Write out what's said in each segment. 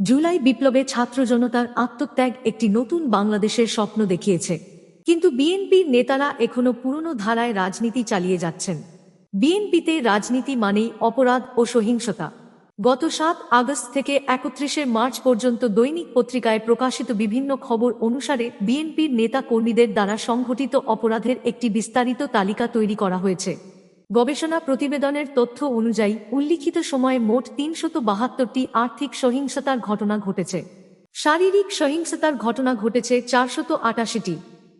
জুলাই বিপ্লবে ছাত্র জনতার আত্মত্যাগ একটি নতুন বাংলাদেশের স্বপ্ন দেখিয়েছে। কিন্তু বিএনপির নেতারা এখনও পুরনো ধারায় রাজনীতি চালিয়ে যাচ্ছেন। বিএনপিতে রাজনীতি মানেই অপরাধ ও সহিংসতা। গত সাত আগস্ট থেকে একত্রিশে মার্চ পর্যন্ত দৈনিক পত্রিকায় প্রকাশিত বিভিন্ন খবর অনুসারে বিএনপির নেতা কর্মীদের দ্বারা সংঘটিত অপরাধের একটি বিস্তারিত তালিকা তৈরি করা হয়েছে। গবেষণা প্রতিবেদনের তথ্য অনুযায়ী উল্লিখিত সময়ে মোট তিনশত বাহাত্তরটি আর্থিক সহিংসতার ঘটনা ঘটেছে। শারীরিক সহিংসতার ঘটনা ঘটেছে চারশত আটাশিটি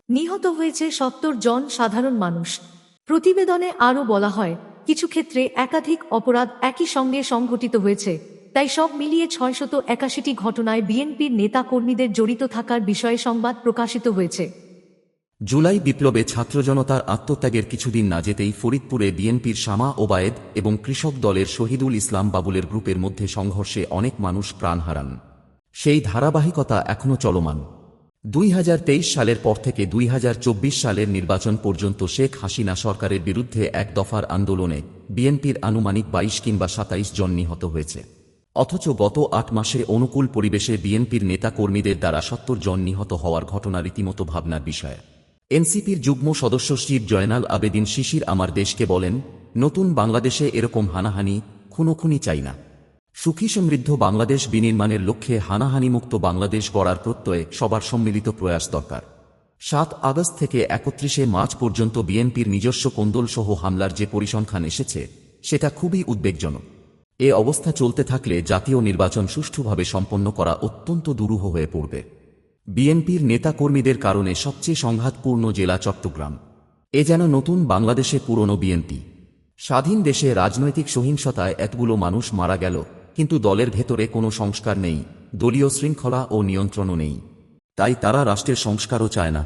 নিহত হয়েছে সত্তর জন সাধারণ মানুষ। প্রতিবেদনে আরও বলা হয়, কিছু ক্ষেত্রে একাধিক অপরাধ একই সঙ্গে সংঘটিত হয়েছে, তাই সব মিলিয়ে ছয়শত একাশিটি ঘটনায় বিএনপির নেতা কর্মীদের জড়িত থাকার বিষয়ে সংবাদ প্রকাশিত হয়েছে। জুলাই বিপ্লবে ছাত্র জনতার আত্মত্যাগের কিছুদিন না যেতেই ফরিদপুরে বিএনপির শামা ওবায়েদ এবং কৃষক দলের শহীদুল ইসলাম বাবুলের গ্রুপের মধ্যে সংঘর্ষে অনেক মানুষ প্রাণ হারান। সেই ধারাবাহিকতা এখনও চলমান। দুই হাজার তেইশ সালের পর থেকে দুই হাজার চব্বিশ সালের নির্বাচন পর্যন্ত শেখ হাসিনা সরকারের বিরুদ্ধে এক দফার আন্দোলনে বিএনপির আনুমানিক বাইশ কিংবা সাতাইশ জন নিহত হয়েছে। অথচ গত আট মাসে অনুকূল পরিবেশে বিএনপির নেতাকর্মীদের দ্বারা সত্তর জন নিহত হওয়ার ঘটনা রীতিমতো ভাবনার বিষয়। এনসিপির যুগ্ম সদস্য শিব জয়নাল আবেদিন শিশির আমার দেশকে বলেন, নতুন বাংলাদেশে এরকম হানাহানি খুনোখুনি চাই না। সুখী সমৃদ্ধ বাংলাদেশ বিনির্মাণের লক্ষ্যে হানাহানিমুক্ত বাংলাদেশ গড়ার প্রত্যয়ে সবার সম্মিলিত প্রয়াস দরকার। সাত আগস্ট থেকে একত্রিশে মার্চ পর্যন্ত বিএনপির নিজস্ব কোন্দলসহ হামলার যে পরিসংখ্যান এসেছে, সেটা খুবই উদ্বেগজনক। এ অবস্থা চলতে থাকলে জাতীয় নির্বাচন সুষ্ঠুভাবে সম্পন্ন করা অত্যন্ত দুরূহ হয়ে পড়বে। বিএনপির নেতাকর্মীদের কারণে সবচেয়ে সংঘাতপূর্ণ জেলা চট্টগ্রাম। এ যেন নতুন বাংলাদেশে পুরনো বিএনপি। স্বাধীন দেশে রাজনৈতিক সহিংসতায় এতগুলো মানুষ মারা গেল, কিন্তু দলের ভেতরে কোনো সংস্কার নেই, দলীয় শৃঙ্খলা ও নিয়ন্ত্রণও নেই। তাই তারা রাষ্ট্রের সংস্কারও চায় না।